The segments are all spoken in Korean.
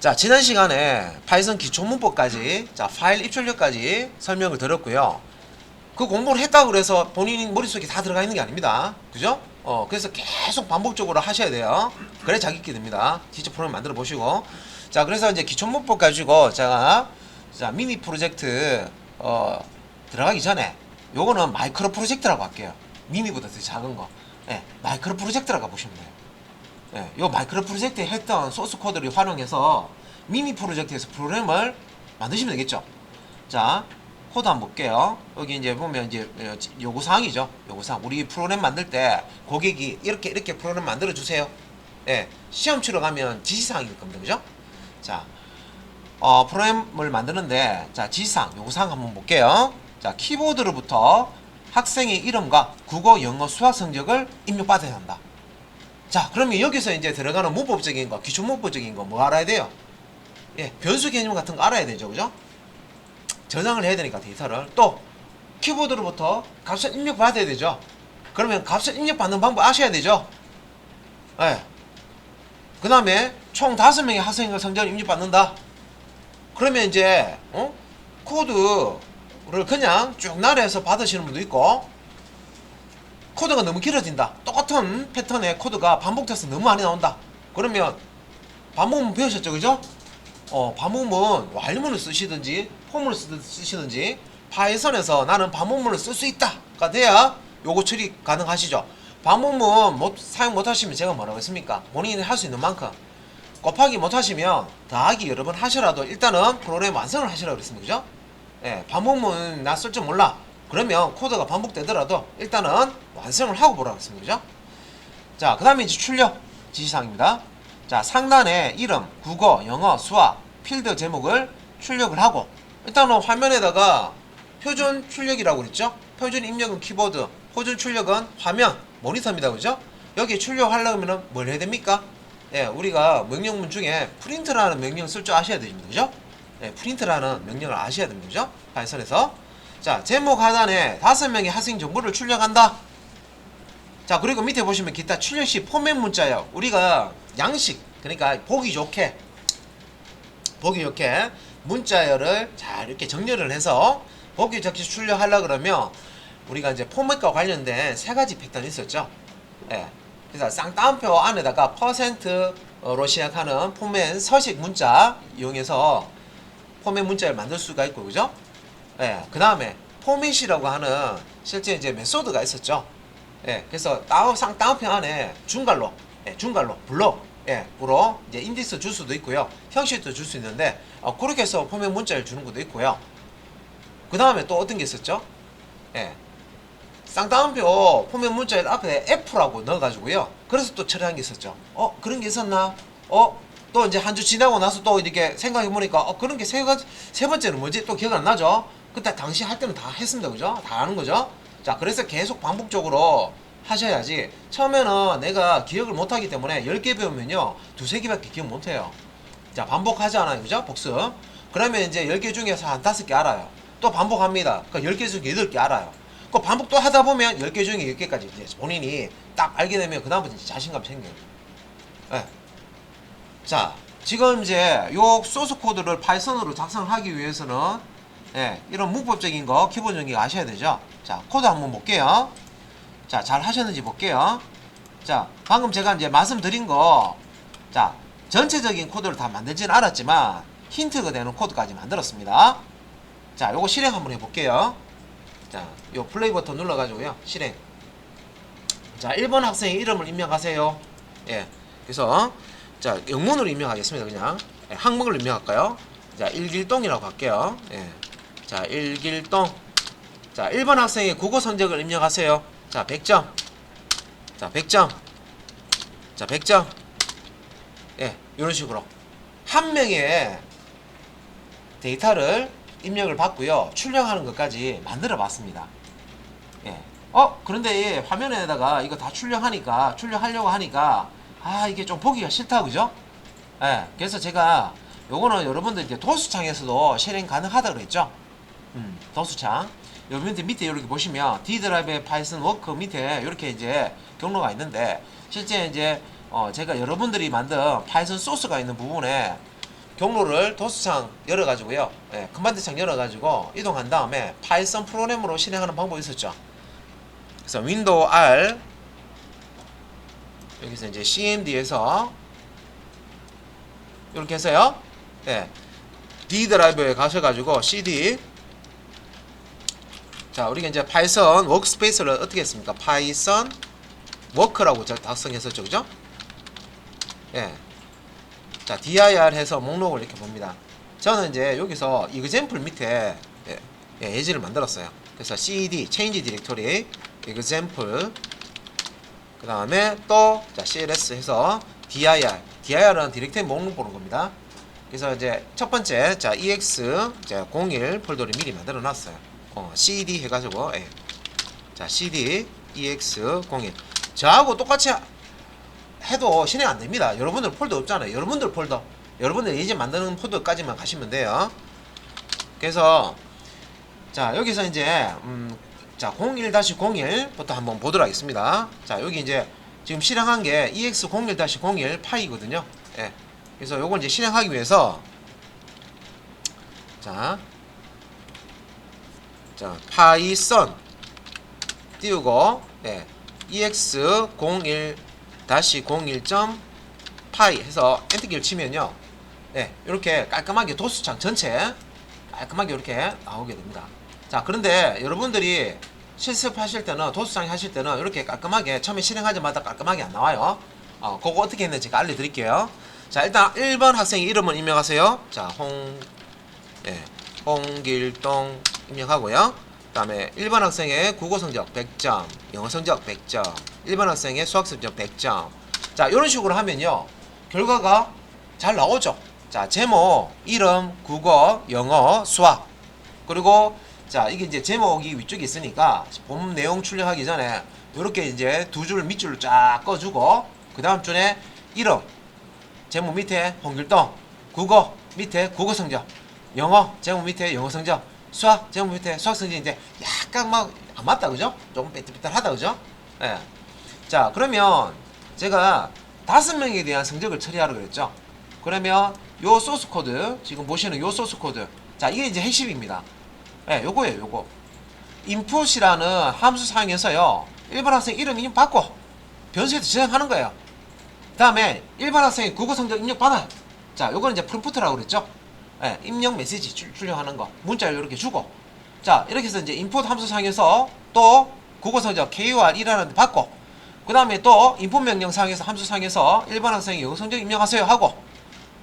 자, 지난 시간에 파이썬 기초 문법까지, 자, 파일 입출력까지 설명을 드렸고요. 그 공부를 했다고 그래서 본인 머릿속에 다 들어가 있는 게 아닙니다. 그죠? 어, 그래서 계속 반복적으로 하셔야 돼요. 그래 자기 있게 됩니다. 직접 프로그램 만들어 보시고. 자, 그래서 이제 기초 문법 가지고 제가 자, 미니 프로젝트 어, 들어가기 전에 요거는 마이크로 프로젝트라고 할게요. 미니보다 더 작은 거. 예, 마이크로 프로젝트라고 보시면 돼요. 예, 요 마이크로 프로젝트에 했던 소스 코드를 활용해서 미니 프로젝트에서 프로그램을 만드시면 되겠죠. 자, 코드 한번 볼게요. 여기 이제 보면 이제 어, 요구 사항이죠. 요구 사항. 우리 프로그램 만들 때 고객이 이렇게 이렇게 프로그램 만들어 주세요. 예, 시험 치러 가면 지시 사항일 겁니다. 그죠? 자, 어, 프로그램을 만드는데 자, 지시사항, 요구 사항 한번 볼게요. 자, 키보드로부터 학생의 이름과 국어, 영어, 수학 성적을 입력받아야 한다. 자, 그러면 여기서 이제 들어가는 문법적인 거, 기초 문법적인 거 뭐 알아야 돼요? 예, 변수 개념 같은 거 알아야 되죠, 그죠? 저장을 해야 되니까 데이터를 또 키보드로부터 값을 입력 받아야 되죠. 그러면 값을 입력 받는 방법 아셔야 되죠. 예. 그 다음에 총 다섯 명의 학생의 성적을 입력 받는다. 그러면 이제 어? 코드를 그냥 쭉 나열해서 받으시는 분도 있고 코드가 너무 길어진다. 똑같은 패턴의 코드가 반복돼서 너무 많이 나온다. 그러면 반복문 배우셨죠, 그죠? 어, 반복문 완료문을 쓰시든지 폼을 쓰- 쓰시든지 파이썬에서 나는 반복문을 쓸 수 있다가 돼야 요거 처리 가능하시죠. 반복문 못, 사용 못하시면 제가 뭐라고 했습니까? 본인이 할 수 있는 만큼 곱하기 못하시면 더하기 여러 번 하셔라도 일단은 프로그램 완성을 하시라고 그랬습니다. 그죠? 예, 반복문 나 쓸 줄 몰라. 그러면 코드가 반복되더라도 일단은 완성을 하고 보라고 했습니다. 그죠? 자, 그 다음에 이제 출력 지시사항입니다. 자, 상단에 이름, 국어, 영어, 수학, 필드 제목을 출력을 하고 일단은 화면에다가 표준 출력이라고 그랬죠? 표준 입력은 키보드, 표준 출력은 화면, 모니터입니다. 그죠? 여기 출력하려면 뭘 해야 됩니까? 예, 우리가 명령문 중에 프린트라는 명령을 쓸줄 아셔야 됩니다. 그죠? 예, 프린트라는 명령을 아셔야 됩니다. 그죠? 파이썬에서. 자, 제목 하단에 다섯 명의 학생 정보를 출력한다. 자, 그리고 밑에 보시면 기타 출력 시 포맷 문자요. 우리가 양식, 그러니까 보기 좋게, 보기 좋게 문자열을 잘 이렇게 정렬을 해서 보기 좋게 출력하려 그러면 우리가 이제 포맷과 관련된 세 가지 패턴이 있었죠. 예. 그래서 쌍따옴표 안에다가 퍼센트로 시작하는 포맷 서식 문자 이용해서 포맷 문자를 만들 수가 있고 그죠? 예. 그 다음에 포맷이라고 하는 실제 이제 메소드가 있었죠. 예. 그래서 따옴 쌍따옴표 안에 중괄로, 예, 중괄로 블록, 예, 으로 이제 인디스 줄 수도 있고요. 형식도 줄 수 있는데 어, 그렇게 해서 포맷 문자를 주는 것도 있고요. 그 다음에 또 어떤 게 있었죠? 예. 쌍따옴표 포맷 문자 앞에 F라고 넣어가지고요. 그래서 또 처리한 게 있었죠. 어 그런 게 있었나? 어 또 이제 한 주 지나고 나서 또 이렇게 생각해 보니까 어 그런 게 세 가지 세 번째는 뭐지? 또 기억 안 나죠? 그때 당시 할 때는 다 했습니다, 그죠? 다 아는 거죠? 자 그래서 계속 반복적으로 하셔야지. 처음에는 내가 기억을 못하기 때문에 10개 배우면요 두세 개밖에 기억 못해요. 자 반복하잖아요. 그죠? 복습. 그러면 이제 10개 중에서 한 5개 알아요. 또 반복합니다. 그러니까 10개 중에 8개 알아요. 그 반복 또 하다 보면 10개 중에 10개까지 이제 본인이 딱 알게 되면 그 다음부터 이제 자신감 생겨요. 예. 자 지금 이제 요 소스 코드를 파이썬으로 작성하기 위해서는 예, 이런 문법적인 거 기본적인 거 아셔야 되죠 자 코드 한번 볼게요 자, 잘 하셨는지 볼게요. 자, 방금 제가 이제 말씀드린 거, 자, 전체적인 코드를 다 만들지는 않았지만, 힌트가 되는 코드까지 만들었습니다. 자, 요거 실행 한번 해볼게요. 자, 요 플레이 버튼 눌러가지고요. 실행. 자, 1번 학생의 이름을 입력하세요. 예. 그래서, 자, 영문으로 입력하겠습니다. 그냥. 예, 한국어로 입력할까요? 자, 일길동이라고 할게요. 예. 자, 일길동. 자, 1번 학생의 국어 성적을 입력하세요. 자, 100점. 자, 100점. 자, 100점. 예, 이런 식으로 한 명의 데이터를 입력을 받고요. 출력하는 것까지 만들어 봤습니다. 예. 어, 그런데 이 화면에다가 이거 다 출력하니까, 출력하려고 하니까, 아, 이게 좀 보기가 싫다, 그죠? 예. 그래서 제가 요거는 여러분들 이제 도수창에서도 실행 가능하다 그랬죠? 음, 도수창. 여기 밑에, 밑에 이렇게 보시면 D 드라이브의 파이썬 워크 밑에 이렇게 이제 경로가 있는데 실제 이제 어 제가 여러분들이 만든 파이썬 소스가 있는 부분에 경로를 도수창 열어가지고요. 예, 커맨드창 열어가지고 이동한 다음에 파이썬 프로그램으로 실행하는 방법이 있었죠. 그래서 윈도우 R 여기서 이제 CMD에서 이렇게 해서요. 예, D 드라이브에 가셔가지고 CD 자 우리가 이제 파이썬 워크스페이스를 어떻게 했습니까? 파이썬 워크라고 작성했었죠, 그죠? 예. 자, dir 해서 목록을 이렇게 봅니다. 저는 이제 여기서 example 밑에 예, 예, 예 지를 만들었어요. 그래서 cd, change directory, example, 그 다음에 또, 자, cls 해서 dir, dir은 디렉터리 목록 보는 겁니다. 그래서 이제 첫 번째, 자, ex, 자, 01 폴더를 미리 만들어 놨어요. 어, cd 해가지고, 예. 자, cd, ex, 01. 저하고 똑같이 해도 실행 안 됩니다. 여러분들 폴더 없잖아요. 여러분들 폴더. 여러분들 이제 만드는 폴더까지만 가시면 돼요. 그래서 자 여기서 이제 음, 자 01-01부터 한번 보도록 하겠습니다. 자 여기 이제 지금 실행한 게 ex01-01 파이거든요. 예. 그래서 요걸 이제 실행하기 위해서 자, 자 파이썬 띄우고 예. ex01 다시 01.파이 해서 엔터키를 치면요. 예, 이렇게 깔끔하게 도수창 전체 깔끔하게 이렇게 나오게 됩니다. 자, 그런데 여러분들이 실습하실 때는 도수창 하실 때는 이렇게 깔끔하게 처음에 실행하자마자 깔끔하게 안 나와요. 어, 그거 어떻게 했는지 알려드릴게요. 자, 일단 1번 학생 이름을 입력하세요. 자, 홍, 예, 홍길동 입력하고요. 그 다음에 1번 학생의 국어 성적 100점, 영어 성적 100점, 1번 학생의 수학 성적 100점. 자, 이런 식으로 하면요. 결과가 잘 나오죠. 자, 제목, 이름, 국어, 영어, 수학. 그리고 자, 이게 이제 제목이 위쪽에 있으니까 본 내용 출력하기 전에 이렇게 이제 두 줄 밑줄을 쫙 꺼주고 그 다음 줄에 이름, 제목 밑에 홍길동, 국어 밑에 국어 성적, 영어 제목 밑에 영어 성적, 수학 제목 밑에 수학 성적인데 약간 막 안 맞다 그죠? 조금 삐뚤삐뚤하다 그죠? 예. 자 그러면 제가 다섯 명에 대한 성적을 처리하라 그랬죠. 그러면 요 소스 코드 지금 보시는 요 소스 코드 자 이게 이제 핵심입니다. 예, 요거예요 요거. input이라는 함수 사용해서요. 1번 학생 이름 입력 받고 변수에 저장하는 거예요. 다음에 1번 학생이 국어 성적 입력 받아요. 자, 요거는 이제 프롬프트라고 그랬죠? 예, 입력 메시지 출, 출력하는 거. 문자를 이렇게 주고. 자, 이렇게 해서 이제 input 함수 사용해서 또 국어 성적 KUR1라는 데 받고. 그 다음에 또 input 명령 사용해서 함수 사용해서 1번 학생이 영어 성적 입력하세요 하고.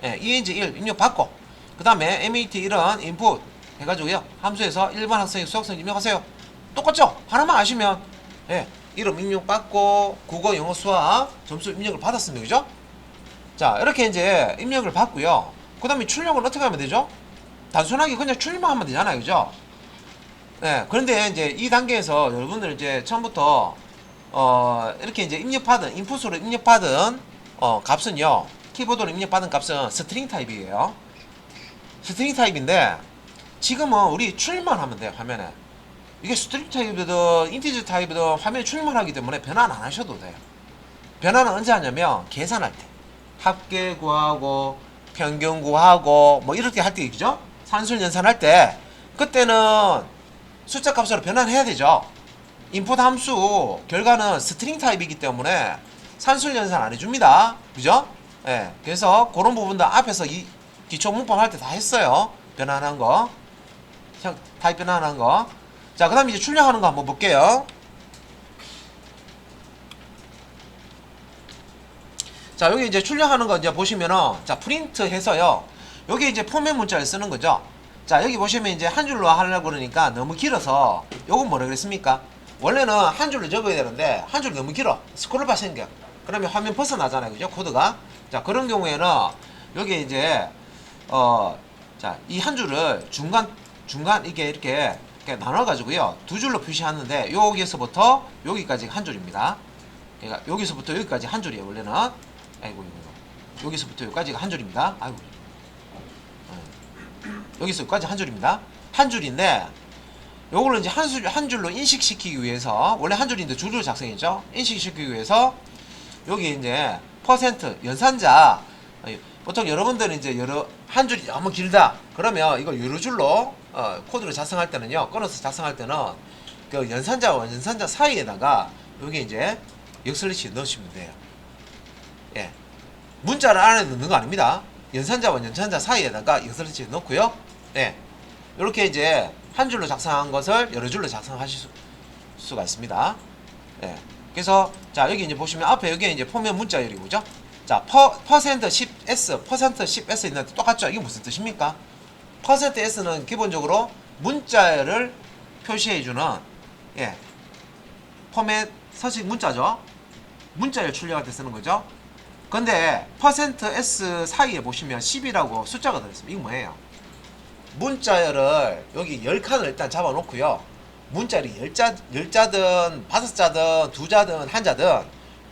예, ENG 1 입력 받고. 그 다음에 MAT 1은 input 해가지고요. 함수에서 1번 학생이 수학 성적 입력하세요. 똑같죠? 하나만 아시면 예, 이름 입력 받고 국어, 영어, 수학 점수 입력을 받았습니다. 그죠? 자, 이렇게 이제 입력을 받고요. 그 다음에 출력을 어떻게 하면 되죠? 단순하게 그냥 출력만 하면 되잖아요. 그죠? 네, 그런데 이제 이 단계에서 여러분들 이제 처음부터 어, 이렇게 이제 입력받은, 인풋으로 입력받은 어, 값은요. 키보드로 입력받은 값은 스트링 타입이에요. 스트링 타입인데 지금은 우리 출력만 하면 돼요, 화면에. 이게 스트링 타입이든 인티저 타입이든 화면에 출력만 하기 때문에 변화는 안 하셔도 돼요. 변화는 언제 하냐면 계산할 때. 합계 구하고 평균 구하고 뭐 이렇게 할 때 그죠? 산술 연산할 때 그때는 숫자 값으로 변환해야 되죠. 인풋 함수 결과는 스트링 타입이기 때문에 산술 연산 안 해줍니다. 그죠? 예. 그래서 그런 부분도 앞에서 이 기초 문법 할 때 다 했어요. 변환한 거. 형, 타입 변환한 거. 자, 그 다음에 이제 출력하는 거 한번 볼게요. 자, 여기 이제 출력하는 거 이제 보시면은, 자, 프린트 해서요. 여기 이제 포맷 문자를 쓰는 거죠. 자, 여기 보시면 이제 한 줄로 하려고 그러니까 너무 길어서, 요건 뭐라 그랬습니까? 원래는 한 줄로 적어야 되는데, 한 줄 너무 길어. 스크롤바 생겨. 그러면 화면 벗어나잖아요. 그죠? 코드가. 자, 그런 경우에는, 여기 이제, 어, 자, 이 한 줄을 중간, 중간, 이게 이렇게, 이렇게 나눠 가지고요. 두 줄로 표시하는데, 여기에서부터 여기까지 한 줄입니다. 그러니까 여기서부터 여기까지 한 줄이에요, 원래는. 아이고, 이거. 여기서부터 여기까지가 한 줄입니다. 아이고. 어. 여기서 여기까지 한 줄입니다. 한 줄인데, 요거를 이제 한, 줄, 한 줄로 인식시키기 위해서, 원래 한 줄인데 두줄 작성했죠? 인식시키기 위해서, 여기 이제, 퍼센트, 연산자, 보통 여러분들은 이제 여러 한 줄이 너무 길다. 그러면 이거 여러 줄로 어, 코드를 작성할 때는요. 끊어서 작성할 때는 그 연산자와 연산자 사이에다가 여기 이제 역슬리시 넣으시면 돼요. 예. 문자를 안에 넣는 거 아닙니다. 연산자와 연산자 사이에다가 역슬리시 넣고요. 예. 이렇게 이제 한 줄로 작성한 것을 여러 줄로 작성하실 수, 수가 있습니다. 예. 그래서 자 여기 이제 보시면 앞에 여기 이제 포면 문자열이 고죠. 자 퍼, 퍼센트 10s 퍼센트 10s 있는데 똑같죠? 이게 무슨 뜻입니까? 퍼센트 s는 기본적으로 문자열을 표시해주는 예 포맷 서식 문자죠. 문자열 출력할 때 쓰는 거죠. 근데 퍼센트 s 사이에 보시면 10이라고 숫자가 들어있습니다. 이거 뭐예요? 문자열을 여기 10칸을 일단 잡아놓고요. 문자를 10자, 10자든 5자든 2자든 1자든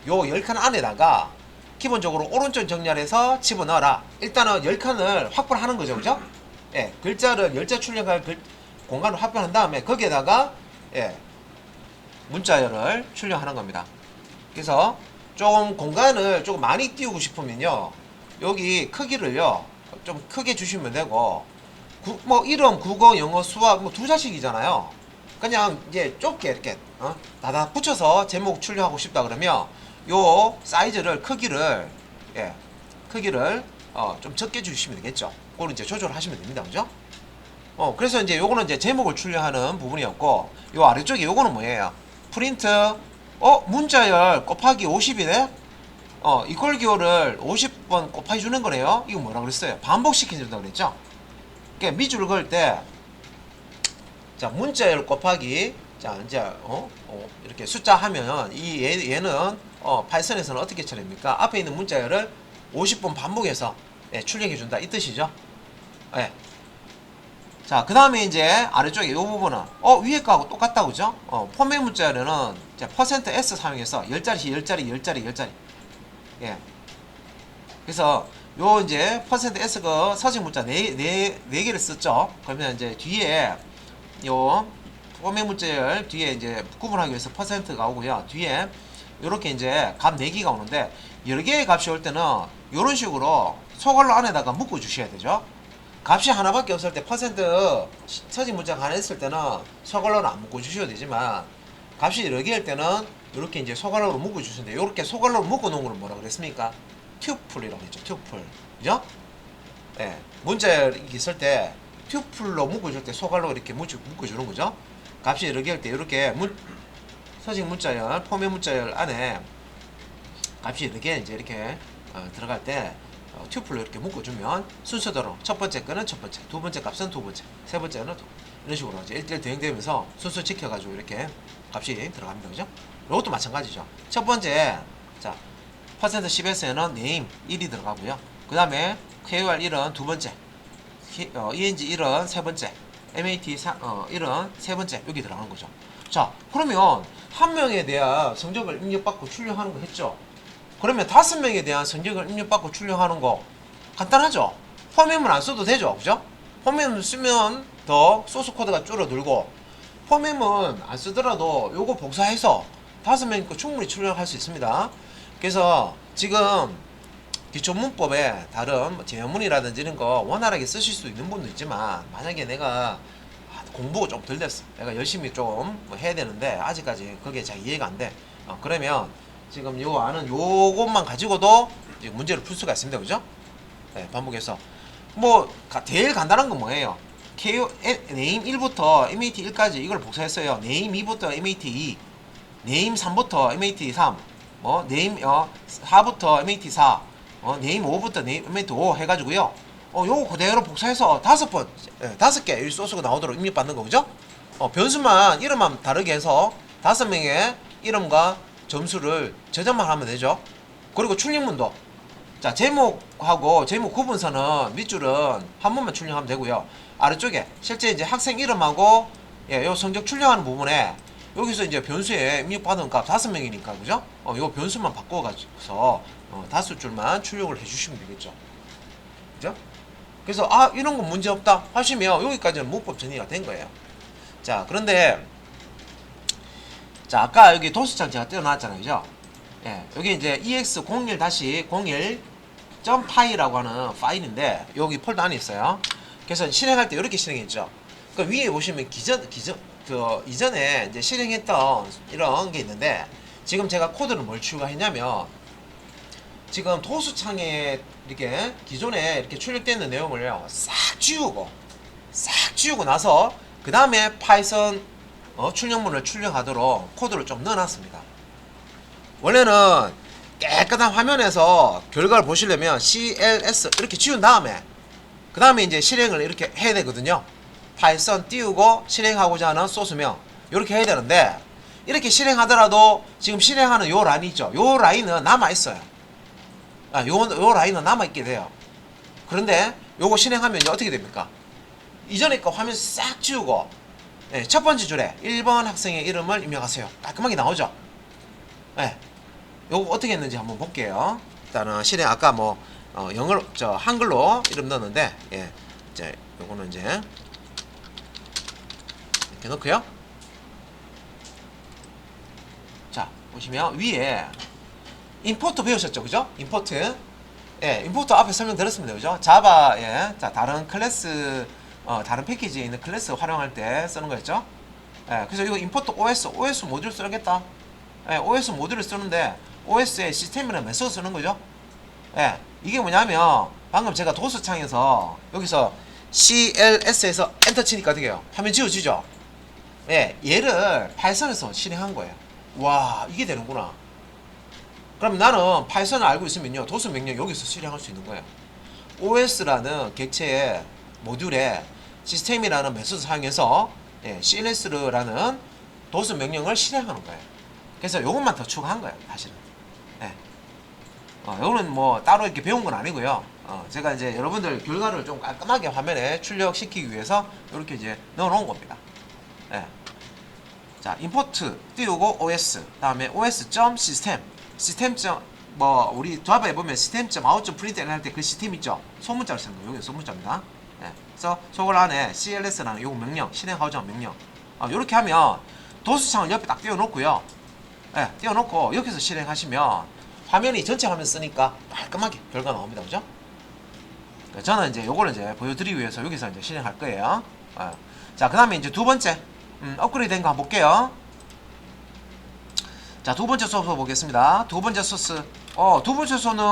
요 10칸 안에다가 기본적으로 오른쪽 정렬해서 집어넣어라. 일단은 10칸을 확보를 하는 거죠. 그죠? 예, 글자를 10자 출력할 글, 공간을 확보한 다음에 거기에다가 예, 문자열을 출력하는 겁니다. 그래서 좀 공간을 조금 많이 띄우고 싶으면요. 여기 크기를요. 좀 크게 주시면 되고 구- 뭐 이름, 국어, 영어, 수학 뭐 두 자식이잖아요. 그냥 이제 좁게 이렇게 어? 다다 붙여서 제목 출력하고 싶다 그러면 요 사이즈를 크기를 예 크기를 어, 좀 적게 주시면 되겠죠. 그걸 이제 조절하시면 됩니다, 그죠? 어 그래서 이제 요거는 이제 제목을 출력하는 부분이었고 요 아래쪽에 요거는 뭐예요? 프린트 어 문자열 곱하기 50이네. 어 이퀄 기호를 50번 곱하기 주는 거네요. 이거 뭐라 그랬어요? 반복시켜준다 그랬죠? 그러니까 밑줄을 그을 때 자, 문자열 곱하기 자, 이제 어? 어, 이렇게 숫자 하면 이 얘, 얘는 어, 파이썬에서는 어떻게 처리합니까? 앞에 있는 문자열을 50번 반복해서 예, 출력해 준다 이 뜻이죠. 예. 자, 그 다음에 이제 아래쪽에 이 부분은 어, 위에 거하고 똑같다 그죠? 어, 포맷 문자열에는 이제 퍼센트 %s 사용해서 10자리씩 10자리 10자리 10자리. 예. 그래서 요 이제 퍼센트 S가 서식 문자 네, 네, 네 개를 썼죠. 그러면 이제 뒤에 요 포맷 문자열 뒤에 이제 구분하기 위해서 퍼센트가 오고요. 뒤에 요렇게 이제 값 4개가 오는데 여러 개의 값이 올 때는 요런 식으로 소괄로 안에다가 묶어 주셔야 되죠. 값이 하나밖에 없을 때 퍼센트 서식 문자가 하나 있을 때는 소괄로는 안 묶어 주셔도 되지만 값이 여러 개일 때는 이렇게 이제 소괄로로 묶어 주시는데 이렇게 소괄로로 묶어 놓은 거는 뭐라 그랬습니까? 튜플이라고 했죠. 튜플. 그죠? 예. 문자 있을 때 튜플로 묶어 줄 때 소괄로 이렇게 묶어 주는 거죠. 값이 여러 개일 때 이렇게 문 서식 문자열, 포맷 문자열 안에 값이 개 이제 이렇게 어, 들어갈 때 어, 튜플로 이렇게 묶어주면 순서대로 첫 번째 거는 첫 번째, 두 번째 값은 두 번째, 세 번째는 두, 이런 식으로 이제 일대일 대응되면서 순서 지켜가지고 이렇게 값이 들어갑니다, 그죠? 이것도 마찬가지죠. 첫 번째, 자, 퍼센트 10에서는 name 1이 들어가고요. 그 다음에 KOR 1은 두 번째, 히- 어, ENG 1은 세 번째, MAT 사, 어, 1은 세 번째 여기 들어가는 거죠. 자, 그러면 한 명에 대한 성적을 입력받고 출력하는 거 했죠. 그러면 다섯 명에 대한 성적을 입력받고 출력하는 거 간단하죠. 포맷을 안 써도 되죠, 그죠? 포맷을 쓰면 더 소스 코드가 줄어들고 포맷은 안 쓰더라도 요거 복사해서 다섯 명거 충분히 출력할 수 있습니다. 그래서 지금 기초 문법에 다른 뭐 제문이라든지 이런 거 원활하게 쓰실 수 있는 분도 있지만 만약에 내가 아, 공부가 좀 덜 됐어. 내가 열심히 좀뭐 해야 되는데 아직까지 그게 잘 이해가 안 돼. 어, 그러면 지금 요 아는 요것만 가지고도 문제를 풀 수가 있습니다. 그죠? 네, 반복해서 뭐 가- 제일 간단한 건 뭐예요? KO 네임 1부터 MAT 1까지 이걸 복사했어요. 네임 2부터 MAT 2, 네임 3부터 MAT 3, 뭐 네임 어 4부터 MAT 4, 어 네임 5부터 네임 MAT 5 해가지고요. 어 요거 그대로 복사해서 다섯 번, 예, 다섯 개 소스가 나오도록 입력받는 거죠. 어 변수만 이름만 다르게 해서 다섯 명의 이름과 점수를 저장만 하면 되죠. 그리고 출력문도 자 제목하고 제목 구분선은 밑줄은 한 번만 출력하면 되고요. 아래쪽에 실제 이제 학생 이름하고 예, 요 성적 출력하는 부분에 여기서 이제 변수에 입력받은 값 다섯 명이니까 그죠? 어, 요 변수만 바꿔가지고서 어, 다섯 줄만 출력을 해주시면 되겠죠. 그죠? 그래서 아 이런 건 문제 없다 하시면 여기까지는 문법 정리가 된 거예요. 자 그런데 자 아까 여기 도수창 제가 띄워놨잖아요, 그죠? 예, 여기 이제 ex 01-01 .py라고 하는 파일인데 여기 폴더 안에 있어요. 그래서 실행할 때 이렇게 실행했죠. 그 위에 보시면 기존 기존 그 이전에 이제 실행했던 이런 게 있는데 지금 제가 코드를 뭘 추가했냐면 지금 도수창에 이렇게 기존에 이렇게 출력되어 있는 내용을요 싹 지우고 싹 지우고 나서 그 다음에 파이썬 어, 출력문을 출력하도록 코드를 좀 넣어놨습니다. 원래는 깨끗한 화면에서 결과를 보시려면 CLS 이렇게 지운 다음에 그 다음에 이제 실행을 이렇게 해야 되거든요. 파이썬 띄우고 실행하고자 하는 소스명 이렇게 해야 되는데 이렇게 실행하더라도 지금 실행하는 요 라인이 있죠. 요 라인은 남아 있어요. 아, 요, 요 라인은 남아 있게 돼요. 그런데 요거 실행하면 어떻게 됩니까? 이전에 거 화면 싹 지우고 예, 첫 번째 줄에 1번 학생의 이름을 입력하세요. 깔끔하게 나오죠? 예. 요거 어떻게 했는지 한번 볼게요. 일단은 실행 아까 뭐 어, 영어로 저 한글로 이름 넣었는데 예. 이제 요거는 이제 이렇게 넣고요. 자, 보시면 위에 임포트 배우셨죠? 그죠? 임포트. 예, 임포트 앞에 설명 드렸습니다. 그죠? 자바, 예. 자, 다른 클래스, 어, 다른 패키지에 있는 클래스 활용할 때 쓰는 거였죠? 예, 그래서 이거 임포트 OS, OS 모듈 쓰겠다. 예, OS 모듈을 쓰는데, OS의 시스템이라는 메소드 쓰는 거죠? 예, 이게 뭐냐면, 방금 제가 도수창에서, 여기서 CLS에서 엔터 치니까 어떻게 해요? 화면 지워지죠? 예, 얘를 파이썬에서 실행한 거예요. 와, 이게 되는구나. 그럼 나는 파이썬을 알고 있으면요 도수 명령 여기서 실행할 수 있는 거예요. OS라는 객체의 모듈에 시스템이라는 메소드 사용해서 예, CLS라는 도수 명령을 실행하는 거예요. 그래서 요것만 더 추가한 거예요, 사실은. 예. 어, 요거는 뭐 따로 이렇게 배운 건 아니고요. 어, 제가 이제 여러분들 결과를 좀 깔끔하게 화면에 출력시키기 위해서 이렇게 이제 넣어놓은 겁니다. 예. 자, 임포트 띄우고 OS 다음에 os.system 시스템 뭐 우리 자바에 보면 시스템.out.println 할 때 그 시스템 있죠 소문자로 쓰는 거예요 여기 소문자입니다 예. 그래서 저걸 안에 cls라는 요 명령 실행하고자 하는 명령 어, 이렇게 하면 도수창을 옆에 딱 띄워놓고요 예, 띄워놓고 여기서 실행하시면 화면이 전체 화면 쓰니까 깔끔하게 결과 나옵니다 그죠 네, 저는 이제 요거를 이제 보여드리기 위해서 여기서 이제 실행할 거예요 어. 자 그 다음에 이제 두 번째 음, 업그레이드 된 거 한번 볼게요 자, 두 번째 소스 보겠습니다. 두 번째 소스. 어, 두 번째 소스는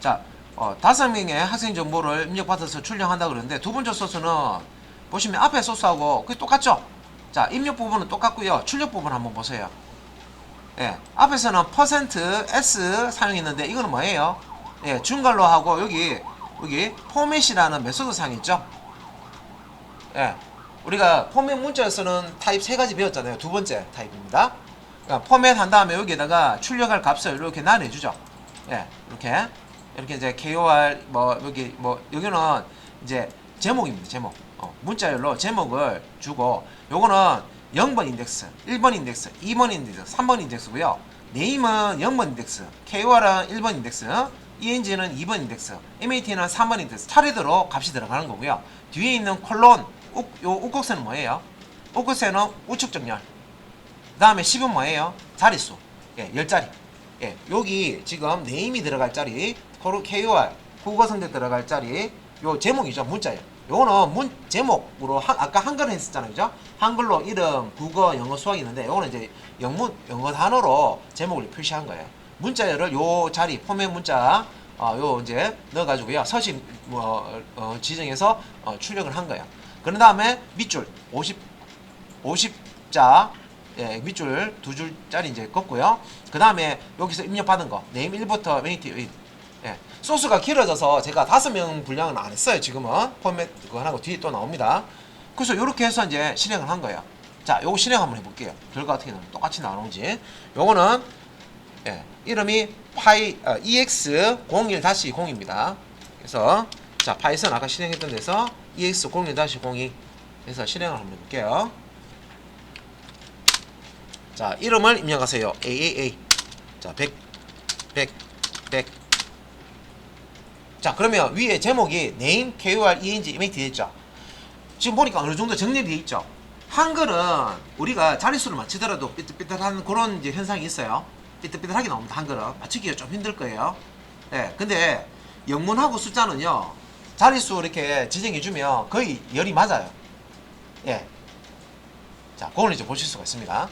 자, 어, 다섯 명의 학생 정보를 입력받아서 출력한다 그러는데 두 번째 소스는 보시면 앞에 소스하고 그게 똑같죠? 자, 입력 부분은 똑같고요. 출력 부분 한번 보세요. 예, 앞에서는 퍼센트 %s 사용했는데 이거는 뭐예요? 예, 중괄로 하고 여기 여기 포맷이라는 메소드 사용 있죠? 예, 우리가 포맷 문자에서는 타입 세 가지 배웠잖아요. 두 번째 타입입니다. 그러니까 포맷 한 다음에 여기에다가 출력할 값을 이렇게 나눠주죠. 예, 이렇게 이렇게 이제 KOR 뭐 여기 뭐 여기는 이제 제목입니다. 제목. 어, 문자열로 제목을 주고 요거는 0번 인덱스, 1번 인덱스, 2번 인덱스, 3번 인덱스고요. 네임은 0번 인덱스, KOR은 1번 인덱스, ENG는 2번 인덱스, MAT는 3번 인덱스 차례대로 값이 들어가는 거고요. 뒤에 있는 콜론, 우, 요 우곡선은 뭐예요? 우곡선은 우측 정렬. 그 다음에 10은 뭐예요? 자릿수. 예, 10자리. 예, 여기 지금 네임이 들어갈 자리, 코로 KOR, 국어 선대 들어갈 자리, 요 제목이죠. 문자예요. 요거는 문, 제목으로, 한, 아까 한글을 했었잖아요. 그죠? 한글로 이름, 국어, 영어, 수학이 있는데, 요거는 이제 영문, 영어 단어로 제목을 표시한 거예요. 문자열을 요 자리, 포맷 문자, 어, 요 이제 넣어가지고요. 서식, 뭐, 어, 지정해서 어, 출력을 한 거예요. 그런 다음에 밑줄, 50, 50자, 예, 밑줄 두 줄짜리 이제 걷고요. 그 다음에 여기서 입력받은 거 네임 1부터 메이트 1 예, 소스가 길어져서 제가 다섯 명 분량은 안 했어요. 지금은 포맷 그거 하고 뒤에 또 나옵니다. 그래서 이렇게 해서 이제 실행을 한 거예요. 자, 요거 실행 한번 해볼게요. 결과 어떻게 나오는 똑같이 나오는지. 요거는 예, 이름이 파이 어, ex01-0입니다. 그래서 자 파이썬 아까 실행했던 데서 ex01-02 해서 실행을 한번 해볼게요. 자 이름을 입력하세요 AAA 자 100, 100, 100. 자 그러면 위에 제목이 name, KOR, ENG, image 되어 지금 보니까 어느 정도 정리되어 있죠 한글은 우리가 자릿수를 맞추더라도 삐뚤삐뚤한 그런 이제 현상이 있어요 삐뚤삐뚤하게 나옵니다 한글은 맞추기가 좀 힘들 거예요 예 근데 영문하고 숫자는요 자릿수 이렇게 지정해 주면 거의 열이 맞아요. 예. 자, 그걸 이제 보실 수가 있습니다.